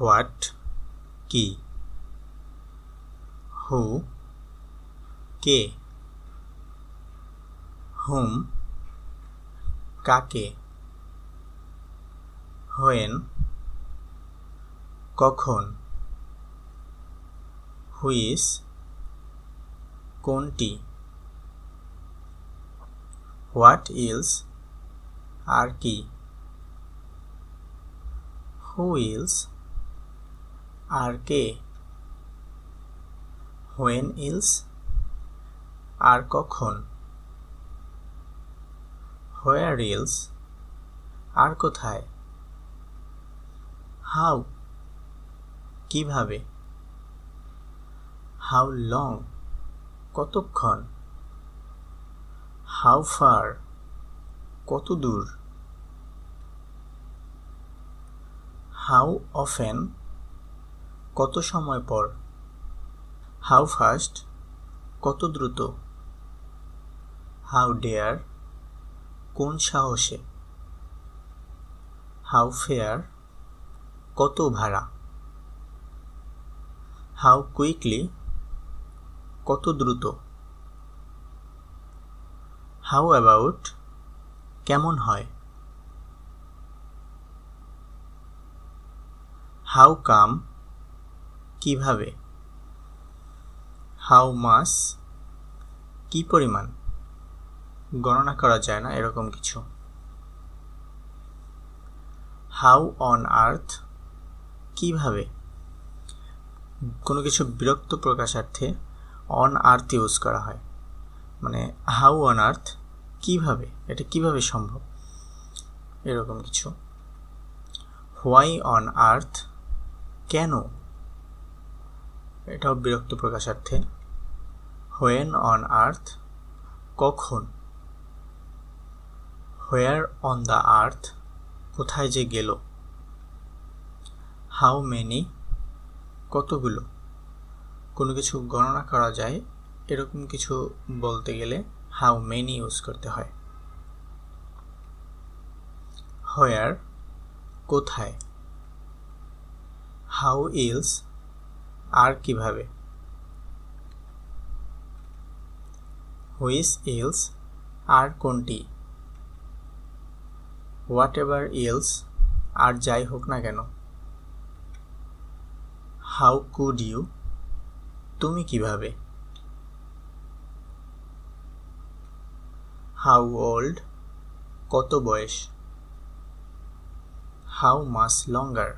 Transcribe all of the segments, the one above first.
What, কি, হু, কে, হুম, কাকে, when, কখন, হুইস, কোনটি, হোয়াট ইলস, আর কি, হু ইলস আর কে? হোয়েন ইলস আর কখন? হোয়ার ইলস আর কোথায়? হাউ কীভাবে? হাউ লং কতক্ষণ? হাউ ফার কত দূর হাউ অফেন কত সময় পর? হাউ ফাস্ট কত দ্রুত? হাউ ডেয়ার কোন সাহসে? হাউ ফেয়ার কত ভাড়া? হাউ কুইকলি কত দ্রুত? হাউ অ্যাবাউট কেমন হয়? হাউ কাম কীভাবে? হাউ মাস কি পরিমাণ? গণনা করা যায় না, এরকম কিছু। হাউ অন আর্থ কীভাবে? কোনো কিছু বিরক্ত প্রকাশার্থে অন আর্থ ইউজ করা হয়। মানে হাউ অন আর্থ কীভাবে? এটা কীভাবে সম্ভব? এরকম কিছু। হোয়াই অন আর্থ কেন? এটাও বিরক্ত প্রকাশার্থে। হোয়েন অন আর্থ কখন? হোয়ার অন দ্য আর্থ কোথায় যে গেল? হাউ মেনি কতগুলো? কোনো কিছু গণনা করা যায়, এরকম কিছু বলতে গেলে হাউ মেনি ইউজ করতে হয়। হোয়ার কোথায়? হাউ ইলস আর কীভাবে? হুইস ইলস আর কোনটি? হোয়াট এভার ইলস আর যাই হোক না কেন। হাউ কুড ইউ তুমি কীভাবে? হাউ ওল্ড কত বয়স? হাউ মাস লঙ্গার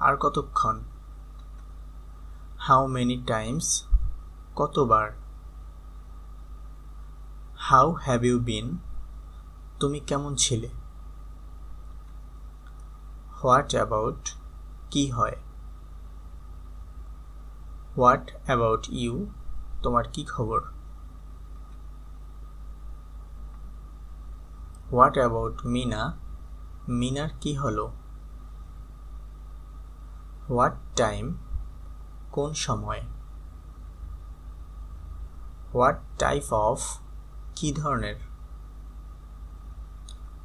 আর কতক্ষণ? হাউ মেনি টাইমস কতবার? হাউ হ্যাভ ইউ বিন তুমি কেমন ছিলে? হোয়াট অ্যাবাউট কি হয়? হোয়াট অ্যাবাউট ইউ তোমার কি খবর? হোয়াট অ্যাবাউট মিনা মিনার কি হলো? হোয়াট টাইম কোন সময়? হোয়াট টাইপ অফ কি ধরনের?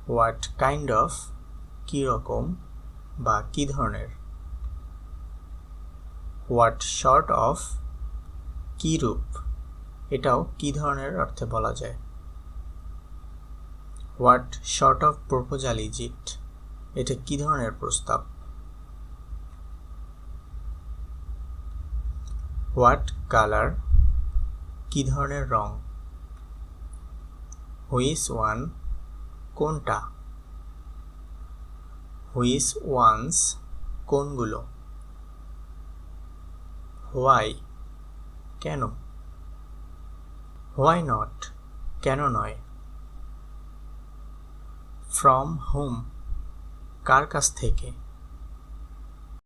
হোয়াট কাইন্ড অফ কী রকম বা কী ধরনের? হোয়াট শর্ট অফ কী রূপ? এটাও কী ধরনের অর্থে বলা যায়? What sort of proposal is it এটা কী ধরনের প্রস্তাব? What colour? কী ধরনের রং? হুইস ওয়ান কোনটা? হুইস ওয়ান্স কোনগুলো? হোয়াই কেন? হোয়াই নট কেন নয়? ফ্রম হোম কার কাছ থেকে?